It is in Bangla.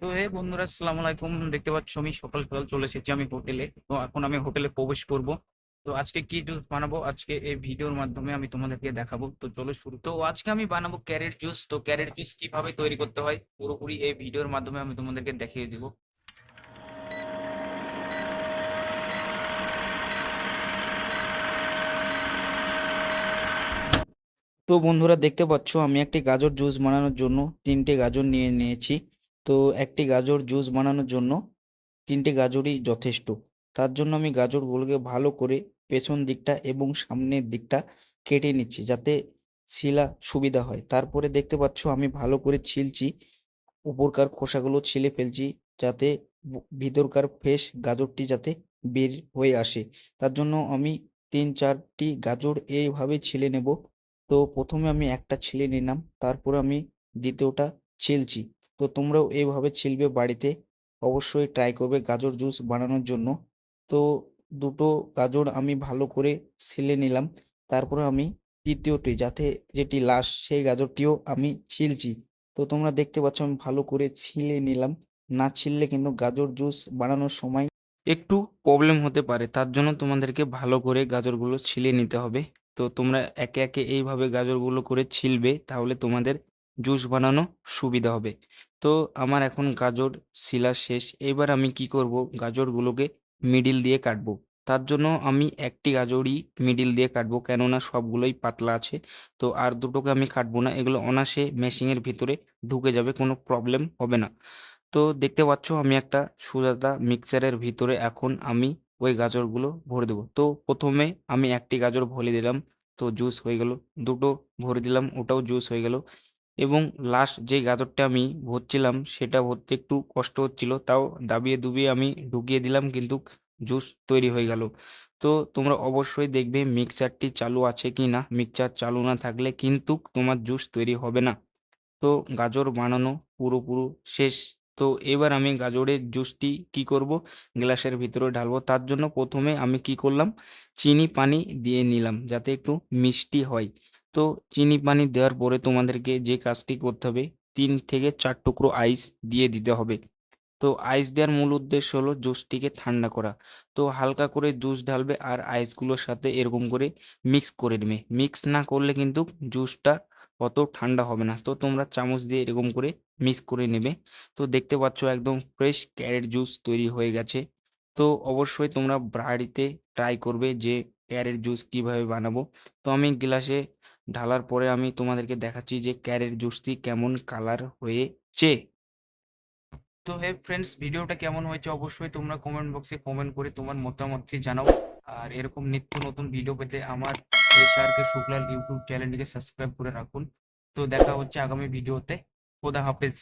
তো হে বন্ধুরা, আসসালামু আলাইকুম। দেখতে পাচ্ছ আমি সকাল সকাল চলে এসেছি আমি হোটেলে। তো এখন আমি হোটেলে প্রবেশ করব। তো আজকে কি জুস বানাবো? আজকে এই ভিডিওর মাধ্যমে আমি তোমাদেরকে দেখাবো। তো চলো শুরু। তো আজকে আমি বানাবো ক্যারেট জুস। তো ক্যারেট জুস কীভাবে তৈরি করতে হয়? পুরোপুরি এই ভিডিওর মাধ্যমে আমি তোমাদেরকে দেখিয়ে দিব। তো বন্ধুরা, দেখতে পাচ্ছ আমি একটি গাজর জুস বানানোর জন্য তিনটে গাজর নিয়ে নিয়েছি। তো একটি গাজর জুস বানানোর জন্য তিনটে গাজরই যথেষ্ট। তার জন্য আমি গাজরগুলোকে ভালো করে পেছন দিকটা এবং সামনের দিকটা কেটে নিচ্ছি যাতে ছিলা সুবিধা হয়। তারপরে দেখতে পাচ্ছ আমি ভালো করে ছিলছি, উপরকার খোসাগুলো ছিলে ফেলছি যাতে ভিতরকার ফ্রেশ গাজরটি যাতে বের হয়ে আসে। তার জন্য আমি তিন চারটি গাজর এইভাবে ছিলে নেব। তো প্রথমে আমি একটা ছিলে নিলাম, তারপরে আমি দ্বিতীয়টা ছিলছি। তো তোমরাও এইভাবে ছিলবে বাড়িতে। অবশ্যই ট্রাই করবে গাজর জুস বানানোর জন্য। তো দুটো গাজর আমি ভালো করে ছিলে নিলাম। তারপরে আমি তৃতীয়টি যাতে যেটি লাস্ট সেই গাজরটিও আমি ছিলছি। তো তোমরা দেখতে পাচ্ছ আমি ভালো করে ছিলে নিলাম। না ছিললে কিন্তু গাজর জুস বানানোর সময় একটু প্রবলেম হতে পারে। তার জন্য তোমাদেরকে ভালো করে গাজরগুলো ছিলে নিতে হবে। তো তোমরা একে একে এইভাবে গাজরগুলো করে ছিলবে তাহলে তোমাদের জুস বানানো সুবিধা হবে। তো আমার এখন গাজর, শিলা শেষ। এবার আমি কি করব? গাজরগুলোকে মিডিল দিয়ে কাটবো। তার জন্য আমি একটি গাজরই মিডিল দিয়ে কাটবো, কেননা সবগুলোই পাতলা আছে। তো আর দুটোকে আমি কাটবো না, এগুলো অনাসে মেশিনের ভিতরে ঢুকে যাবে, কোনো প্রবলেম হবে না। তো দেখতে পাচ্ছ, আমি একটা সুজাতা মিক্সারের ভিতরে এখন আমি ওই গাজরগুলো ভরে দেবো। তো প্রথমে আমি একটি গাজর ভরে দিলাম, তো জুস হয়ে গেল। দুটো ভরে দিলাম, ওটাও জুস হয়ে গেল। এবং লাস্ট যে গাজরটা আমি ভরছিলাম, সেটা ভরতে একটু কষ্ট হচ্ছিল। তাও দাবিয়ে দুবিয়ে আমি ঢুকিয়ে দিলাম, কিন্তু জুস তৈরি হয়ে গেল। তো তোমরা অবশ্যই দেখবে মিক্সারটি চালু আছে কি না? মিক্সার চালু না থাকলে কিন্তু তোমার জুস তৈরি হবে না। তো গাজর বানানো পুরোপুরো শেষ। তো এবার আমি গাজরের জুসটি কি করব? গ্লাসের ভিতরে ঢালবো। তার জন্য প্রথমে আমি কি করলাম? চিনি, পানি দিয়ে নিলাম, যাতে একটু মিষ্টি হয়। তো চিনি পানি দেওয়ার পরে তোমাদেরকে যে কাজটি করতে হবে, তিন থেকে চার টুকরো আইস দিয়ে দিতে হবে। তো আইস দেওয়ার মূল উদ্দেশ্য হলো জুসটিকে ঠান্ডা করা। তো হালকা করে জুস ঢালবে আর আইসগুলোর সাথে এরকম করে মিক্স করে নেবে। মিক্স না করলে কিন্তু জুসটা অত ঠান্ডা হবে না। তো তোমরা চামচ দিয়ে এরকম করে মিক্স করে নেবে। তো দেখতে পাচ্ছ একদম ফ্রেশ ক্যারেট জুস তৈরি হয়ে গেছে। তো অবশ্যই তোমরা বাড়িতে ট্রাই করবে যে ক্যারেট জুস কীভাবে বানাবো। তো আমি গ্লাসে ঢালার পরে আমি তোমাদেরকে দেখাচ্ছি যে ক্যারের জুসটি কেমন কালার হয়েছে। তো হে ফ্রেন্ডস ভিডিওটা কেমন হয়েছে অবশ্যই তোমরা কমেন্ট বক্সে কমেন্ট করে তোমার মতামতটি জানাও। আর এরকম নিত্য নতুন ভিডিও পেতে আমার এস শুক্লাল ইউটিউব চ্যানেলটিকে সাবস্ক্রাইব করে রাখুন। তো দেখা হচ্ছে আগামী ভিডিওতে খোদা হাফেজ।